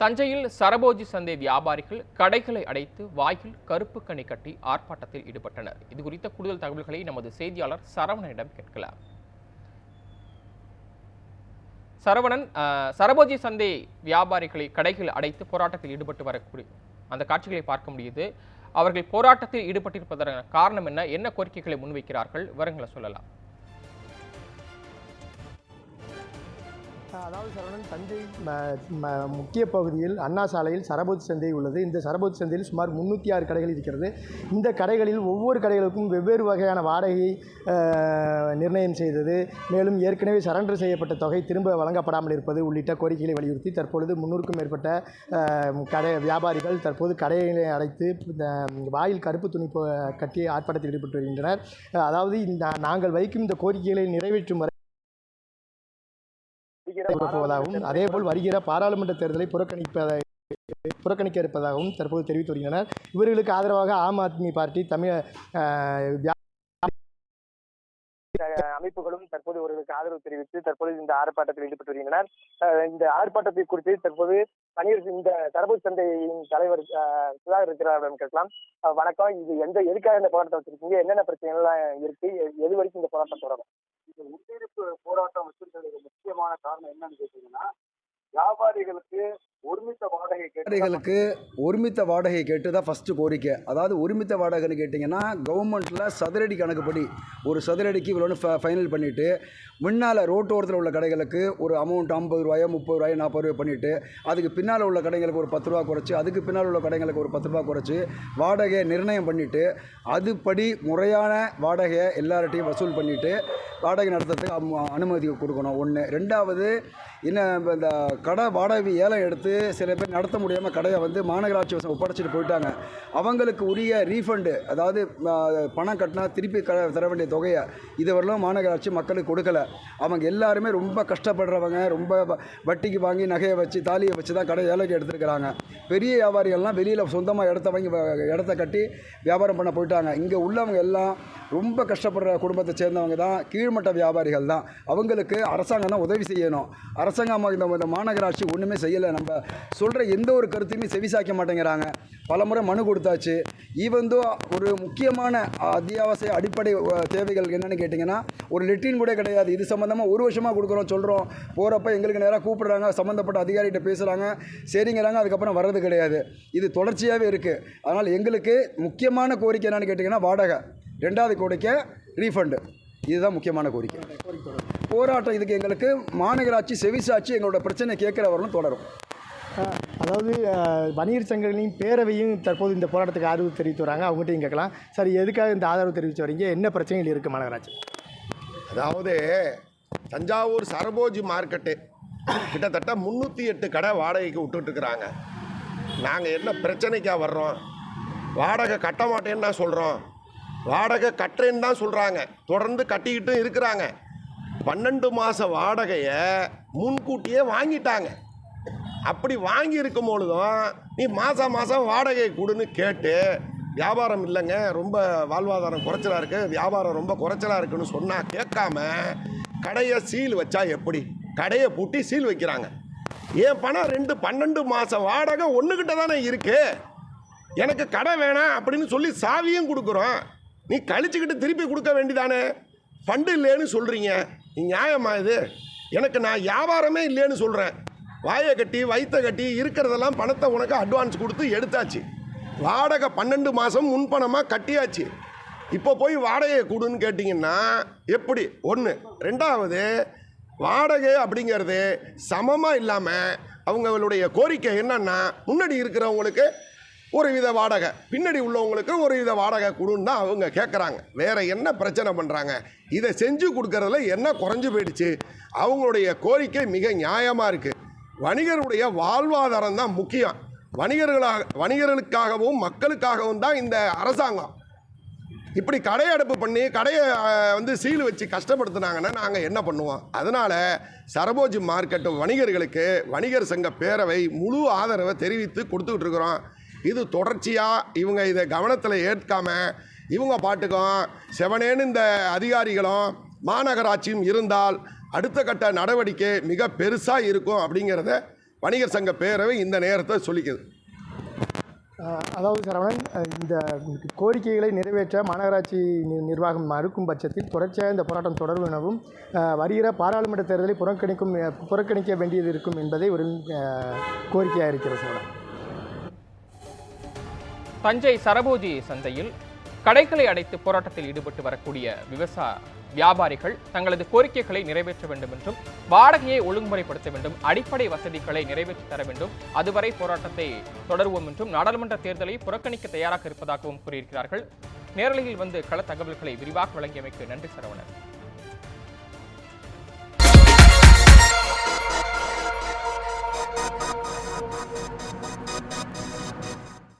தஞ்சையில் சரபோஜி சந்தை வியாபாரிகள் கடைகளை அடைத்து வாயில் கருப்பு கனி கட்டி ஆர்ப்பாட்டத்தில் ஈடுபட்டனர். இது குறித்த கூடுதல் தகவல்களை நமது செய்தியாளர் சரவணனிடம் கேட்கலாம். சரவணன் சரபோஜி சந்தை வியாபாரிகளை கடைகள் அடைத்து போராட்டத்தில் ஈடுபட்டு வரக்கூடிய அந்த காட்சிகளை பார்க்க முடியுது. அவர்கள் போராட்டத்தில் ஈடுபட்டிருப்பதற்கான காரணம் என்ன? என்ன கோரிக்கைகளை முன்வைக்கிறார்கள்? விவரங்களை சொல்லலாம். அதாவது சரவணன் தஞ்சை ம- ம- முக்கிய பகுதியில் அண்ணா சாலையில் சரபோத் சந்தை உள்ளது. இந்த சரபோத் சந்தையில் சுமார் முந்நூற்றி ஆறு கடைகள் இருக்கிறது. இந்த கடைகளில் ஒவ்வொரு கடைகளுக்கும் வெவ்வேறு வகையான வாடகையை நிர்ணயம் செய்தது. மேலும் ஏற்கனவே சரண்டர் செய்யப்பட்ட தொகை திரும்ப வழங்கப்படாமல் இருப்பது உள்ளிட்ட கோரிக்கைகளை வலியுறுத்தி தற்பொழுது முன்னூறுக்கும் மேற்பட்ட கடை வியாபாரிகள் தற்போது கடைகளை அடைத்து வாயில் கருப்பு துணி கட்டி ஆர்ப்பாட்டத்தில் ஈடுபட்டு வருகின்றனர். அதாவது இந்த நாங்கள் வைக்கும் இந்த கோரிக்கைகளை நிறைவேற்றும் வரை போவதாகவும் அதேபோல் வருகிற பாராளுமன்ற தேர்தலை புறக்கணிப்பதை புறக்கணிக்க இருப்பதாகவும் தற்போது தெரிவித்து வருகின்றனர். இவர்களுக்கு ஆதரவாக ஆம் ஆத்மி பார்ட்டி தமிழ் அமைப்புகளும் தற்போது ஒருவருக்கு ஆதரவு தெரிவித்து தற்போது இந்த ஆர்ப்பாட்டத்தில் ஈடுபட்டு வருகின்றனர். இந்த ஆர்ப்பாட்டத்தை குறித்து தற்போது பணியர் இந்த தரப்பு சந்தையின் தலைவர் சுதாகர் இருக்கிறாரிடம் கேட்கலாம். வணக்கம். இது எந்த எதுக்காக இந்த போராட்டம் வச்சிருக்கீங்க? என்னென்ன பிரச்சனைகள்லாம் இருக்கு? எ- எது வரைக்கும் இந்த போராட்டம் தொடரும்? இந்த முன்னெடுப்பு போராட்டம் வச்சிருக்கிறதுக்கு முக்கியமான காரணம் என்னன்னு கேட்டீங்கன்னா வியாபாரிகளுக்கு வாடகைகளுக்கு ஒருமித்த வாடகை கேட்டு தான் ஃபஸ்ட்டு கோரிக்கை. அதாவது ஒருமித்த வாடகைன்னு கேட்டிங்கன்னா கவர்மெண்ட்டில் சதுரடி கணக்குப்படி ஒரு சதுரடிக்கு இவ்வளோன்னு ஃபைனல் பண்ணிவிட்டு முன்னால் ரோட்டோரத்தில் உள்ள கடைகளுக்கு ஒரு அமௌண்ட் ஐம்பது ரூபாயோ முப்பது ரூபாயோ நாற்பது ரூபாய் பண்ணிவிட்டு அதுக்கு பின்னால் உள்ள கடைகளுக்கு ஒரு பத்து ரூபா குறைச்சி அதுக்கு பின்னால் உள்ள கடைகளுக்கு ஒரு பத்து ரூபா குறைச்சி வாடகையை நிர்ணயம் பண்ணிவிட்டு அதுபடி முறையான வாடகையை எல்லார்ட்டையும் வசூல் பண்ணிவிட்டு வாடகை நடத்துறதுக்கு அனுமதி கொடுக்கணும். ஒன்று ரெண்டாவது இன்னும் இந்த கடை வாடகை ஏலம் எடுத்து சில பேர் நடத்த முடியாமல் கடையை வந்து மாநகராட்சி வசம் ஒப்படைச்சிட்டு போயிட்டாங்க. அவங்களுக்கு உரிய ரீஃபண்டு அதாவது பணம் கட்டினா திருப்பி க தர வேண்டிய தொகையை இதுவரையிலும் மாநகராட்சி மக்களுக்கு கொடுக்கல. அவங்க எல்லாருமே ரொம்ப கஷ்டப்படுறவங்க ரொம்ப வ- வட்டிக்கு வாங்கி நகையை வச்சு தாலியை வச்சு தான் கடை ஏலைக்கு எடுத்துருக்கிறாங்க. பெரிய வியாபாரிகள்லாம் வெளியில் சொந்தமாக இடத்த வாங்கி வ- இடத்த கட்டி வியாபாரம் பண்ண போயிட்டாங்க. இங்கே உள்ளவங்க எல்லாம் ரொம்ப கஷ்டப்படுற குடும்பத்தை சேர்ந்தவங்க தான் கீழ்மட்ட வியாபாரிகள் தான். அவங்களுக்கு அரசாங்கம் தான் உதவி செய்யணும். அரசாங்கம் இந்த மாநகராட்சி ஒன்றுமே செய்யலை. நம்ம சொல்கிற எந்த ஒரு கருத்தையுமே செவிசாய்க்க மாட்டேங்கிறாங்க. பலமுறை மனு கொடுத்தாச்சு. ஈவந்தோ ஒரு முக்கியமான அத்தியாவசிய அடிப்படை தேவைகள் என்னென்னு கேட்டிங்கன்னா ஒரு லெட்டின் கூட கிடையாது. இது சம்மந்தமாக ஒரு வருஷமாக கொடுக்குறோம் சொல்கிறோம் போகிறப்ப எங்களுக்கு நேராக கூப்பிடுறாங்க. சம்மந்தப்பட்ட அதிகாரிகிட்ட பேசுகிறாங்க சரிங்கிறாங்க. அதுக்கப்புறம் வர்றது கிடையாது. இது தொடர்ச்சியாகவே இருக்குது அதனால் எங்களுக்கு முக்கியமான கோரிக்கை என்னென்னு கேட்டிங்கன்னா வாடகை. ரெண்டாவது கோரிக்கை ரீஃபண்டு இதுதான் முக்கியமான கோரிக்கை. போராட்டம் இதுக்கு எங்களுக்கு மாநகராட்சி செவிசாட்சி எங்களோட பிரச்சனை கேட்குற வரலும் தொடரும். அதாவது வணிகர் சங்கங்களின் பேரவையும் தற்போது இந்த போராட்டத்துக்கு ஆதரவு தெரிவித்து வராங்க. அவங்ககிட்டையும் கேட்கலாம். சரி எதுக்காக இந்த ஆதரவு தெரிவித்து வரீங்க? என்ன பிரச்சனைகள் இருக்குது மாநகராட்சி? அதாவது தஞ்சாவூர் சரபோஜி மார்க்கெட்டு கிட்டத்தட்ட முந்நூற்றி எட்டு கடை வாடகைக்கு விட்டுட்டுருக்குறாங்க. நாங்கள் என்ன பிரச்சனைக்கா வர்றோம்? வாடகை கட்ட மாட்டேன்னு தான் சொல்கிறோம் வாடகை கட்டுறேன்னு தான் சொல்கிறாங்க தொடர்ந்து கட்டிக்கிட்டும் இருக்கிறாங்க. பன்னெண்டு மாத வாடகையை முன்கூட்டியே வாங்கிட்டாங்க. அப்படி வாங்கி இருக்கும்பொழுதும் நீ மாதம் மாதம் வாடகை கொடுன்னு கேட்டு வியாபாரம் இல்லைங்க ரொம்ப வாழ்வாதாரம் குறைச்சலாக இருக்குது வியாபாரம் ரொம்ப குறைச்சலாக இருக்குன்னு சொன்னால் கேட்காம கடையை சீல் வச்சா எப்படி? கடையை பூட்டி சீல் வைக்கிறாங்க. என் பணம் ரெண்டு பன்னெண்டு மாதம் வாடகை ஒன்றுக்கிட்ட தானே இருக்குது எனக்கு கடை வேணாம் அப்படின்னு சொல்லி சாவியும் கொடுக்குறோம். நீ கழிச்சுக்கிட்டு திருப்பி கொடுக்க வேண்டிதானே ஃபண்டு இல்லைன்னு சொல்கிறீங்க நீ நியாயமா இது? எனக்கு நான் வியாபாரமே இல்லைன்னு சொல்கிறேன் வாயை கட்டி வயிற்ற கட்டி இருக்கிறதெல்லாம் பணத்தை உனக்கு அட்வான்ஸ் கொடுத்து எடுத்தாச்சு. வாடகை பன்னெண்டு மாதம் முன்பணமாக கட்டியாச்சு. இப்போ போய் வாடகையை கொடுன்னு கேட்டிங்கன்னா எப்படி? ஒன்று ரெண்டாவது வாடகை அப்படிங்கிறது சமமாக இல்லாமல் அவங்களுடைய கோரிக்கை என்னன்னா முன்னாடி இருக்கிறவங்களுக்கு ஒரு வித வாடகை. பின்னாடி உள்ளவங்களுக்கு ஒரு வித வாடகை கொடுன்னு தான் அவங்க கேட்குறாங்க வேறு என்ன பிரச்சனை பண்ணுறாங்க இதை செஞ்சு கொடுக்கறதுல என்ன குறைஞ்சி போயிடுச்சு? அவங்களுடைய கோரிக்கை மிக நியாயமாக இருக்குது வணிகருடைய வாழ்வாதாரம் தான் முக்கியம். வணிகர்களாக வணிகர்களுக்காகவும் மக்களுக்காகவும் தான் இந்த அரசாங்கம். இப்படி கடையடைப்பு பண்ணி கடையை வந்து சீல் வச்சு கஷ்டப்படுத்துனாங்கன்னா நாங்கள் என்ன பண்ணுவோம்? அதனால் சரபோஜி மார்க்கெட்டு வணிகர்களுக்கு வணிகர் சங்க பேரவை முழு ஆதரவை தெரிவித்து கொடுத்துக்கிட்டு இருக்கிறோம். இது தொடர்ச்சியாக இவங்க இதை கவனத்தில் ஏற்காம இவங்க பாட்டுக்கும் செவனேன்னு இந்த அதிகாரிகளும் மாநகராட்சியும் இருந்தால் அடுத்த கட்ட நடவடிக்கை மிக பெருசாக இருக்கும் அப்படிங்கிறத வணிகர் சங்க பேரவை இந்த நேரத்தை சொல்லிக்குது. அதாவது சரவணன் இந்த கோரிக்கைகளை நிறைவேற்ற மாநகராட்சி நிர்வாகம் மறுக்கும் பட்சத்தில் தொடர்ச்சியாக இந்த போராட்டம் தொடரும் எனவும் வருகிற பாராளுமன்ற தேர்தலை புறக்கணிக்கும் புறக்கணிக்க வேண்டியது இருக்கும் என்பதை ஒரு கோரிக்கையாக இருக்கிறது சரவணன். தஞ்சை சரபோஜி சந்தையில் கடைகளை அடைத்து போராட்டத்தில் ஈடுபட்டு வரக்கூடிய விவசாய வியாபாரிகள் தங்களது கோரிக்கைகளை நிறைவேற்ற வேண்டும் என்றும் வாடகையை ஒழுங்குமுறைப்படுத்த வேண்டும் அடிப்படை வசதிகளை நிறைவேற்றி தர வேண்டும் அதுவரை போராட்டத்தை தொடருவோம் என்றும் நாடாளுமன்ற தேர்தலை புறக்கணிக்க தயாராக இருப்பதாகவும் கூறியிருக்கிறார்கள். நேரலையில் வந்து கள தகவல்களை விரிவாக வழங்கியமைக்கு நன்றி சரவணன்.